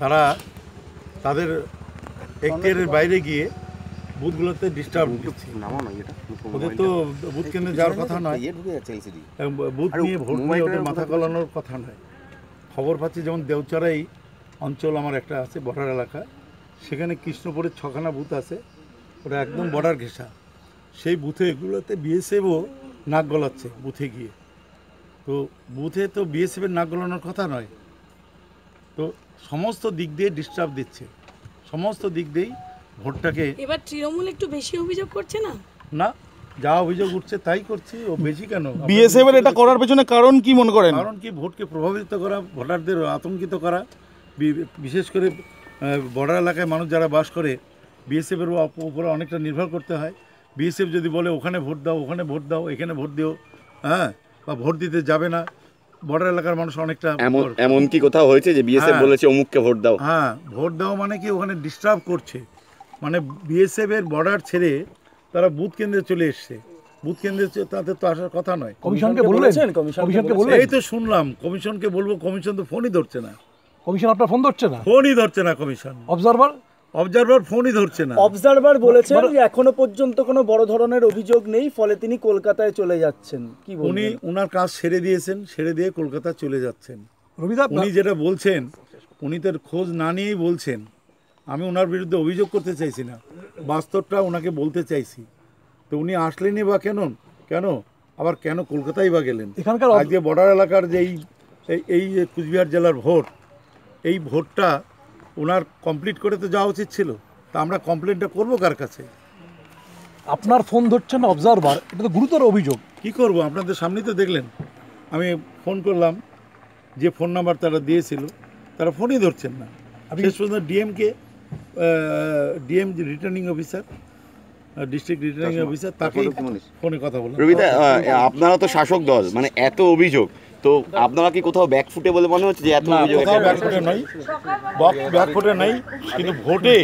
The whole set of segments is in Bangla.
তারা তাদের এখতিয়ারের বাইরে গিয়ে বুথগুলোতে ডিস্টার্ব দিচ্ছে। ওদের তো বুথ কেন্দ্রে যাওয়ার কথা নয়। বুথ নিয়ে ভোট নিয়ে ওদের মাথা? গলানোর কথা নয়। খবর পাচ্ছি যেমন দেওচড়াই অঞ্চল আমার একটা আছে বর্ডার এলাকা। সেখানে কৃষ্ণপুরের ছখানা বুথ আছে। ওটা একদম বর্ডার ঘেঁষা। সেই বুথে এগুলোতে বিএসএফও নাক গলাচ্ছে বুথে গিয়ে। তো বুথে তো বিএসএফের নাক গলানোর কথা নয়। তো সমস্ত দিক দিয়ে ডিস্টার্ব দিচ্ছে। সমস্ত দিক দিয়েই ভোটটাকে এবার তৃণমূল একটু বেশি অভিযোগ করছে না? না যা অভিযোগ উঠছে তাই করছি ও বেশি কেন? বিএসএফ এর এটা করার পেছনে কারণ কি মনে করেন? কারণ কি ভোটকে প্রভাবিত করা ভোটারদের আতঙ্কিত করা বিশেষ করে বর্ডার এলাকায় মানুষ যারা বাস করে বিএসএফের উপরে অনেকটা নির্ভর করতে হয়। বিএসএফ যদি বলে ওখানে ভোট দাও ওখানে ভোট দাও এখানে ভোট দিও। হ্যাঁ বা ভোট দিতে যাবে না। বর্ডার এলাকার মানুষ অনেকটা এমন এমন কি কোথাও হয়েছে যে বিএসএফ হ্যাঁ। বলেছে অমুককে ভোট দাও? হ্যাঁ ভোট দেওয়া মানে কি ওখানে ডিস্টার্ব করছে। মানে বিএসএফ এর বর্ডার ছেড়ে তারা বুথ কেন্দ্রে চলে এসছে। বুথ কেন্দ্রে তাদের তো আসার কথা নয়। কমিশনকে বললেন? কমিশনকে বললেন? এই তো শুনলাম কমিশনকে বলব কমিশন তো ফোনই ধরছে না। কমিশন আপনার ফোন ধরছে না? ফোনই ধরছে না কমিশন। অবজারভার অবজারভার ফোনই ধরছে না। অবজারভার বলেছেন যে এখনও পর্যন্ত কোনো বড় ধরনের অভিযোগ নেই ফলে তিনি কলকাতায় চলে যাচ্ছেন। কি উনি উনার কাজ সেরে দিয়েছেন সেরে দিয়ে কলকাতা চলে যাচ্ছেন। রবিদা উনি যেটা বলছেন উনি তার খোঁজ না নিয়েই বলছেন। আমি ওনার বিরুদ্ধে অভিযোগ করতে চাইছি না। বাস্তবটা ওনাকে বলতে চাইছি। তো উনি আসলেনই বা কেন? কেন? আবার কেন কলকাতায় বা গেলেন? এখানকার আজকে বর্ডার এলাকার যে এই এই- এই যে কুচবিহার জেলার ভোট এই ভোটটা ওনার কমপ্লিট করে তো যাওয়া উচিত ছিল। তা আমরা কমপ্লেনটা করব কার কাছে? আপনার ফোন ধরছে না অবজারভার এটা তো গুরুতর অভিযোগ। কি করব? আপনাদের সামনেই তো দেখলেন। আমি ফোন করলাম যে ফোন নাম্বার তারা দিয়েছিল তারা ফোনই ধরছেন না। শেষ পর্যন্ত ডিএমকে ডিএম যে returning officer district returning officer তাকে ফোনে কথা বললাম। রবিদা আপনারা তো শাসক দল মানে এত অভিযোগ। তো আপনারা কি কোথাও ব্যাকফুটে বলে মনে হচ্ছে যে এত অভিযোগ ব্যাকফুটে নয় ব্যাকফুটে নাই। কিন্তু ভোটে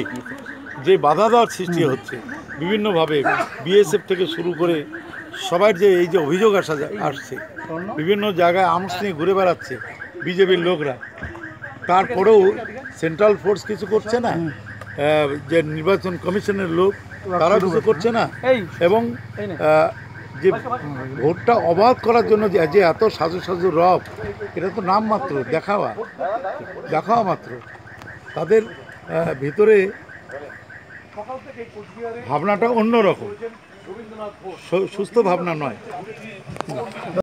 যে বাধা দেওয়ার সৃষ্টি হচ্ছে বিভিন্নভাবে বিএসএফ থেকে শুরু করে সবার যে এই যে অভিযোগ আসা যা- আসছে বিভিন্ন জায়গায় আর্মস নিয়ে ঘুরে বেড়াচ্ছে বিজেপির লোকরা। তারপরেও সেন্ট্রাল ফোর্স কিছু করছে না যে নির্বাচন কমিশনের লোক তারা কিছু করছে না এবং যে ভোটটা অবাধ করার জন্য যে এত সাজু সাজু রব, এটা তো নাম মাত্র, দেখাওয়া দেখাওয়া মাত্র। তাদের ভিতরে ভাবনাটা অন্যরকম। সুস্থ ভাবনা নয়।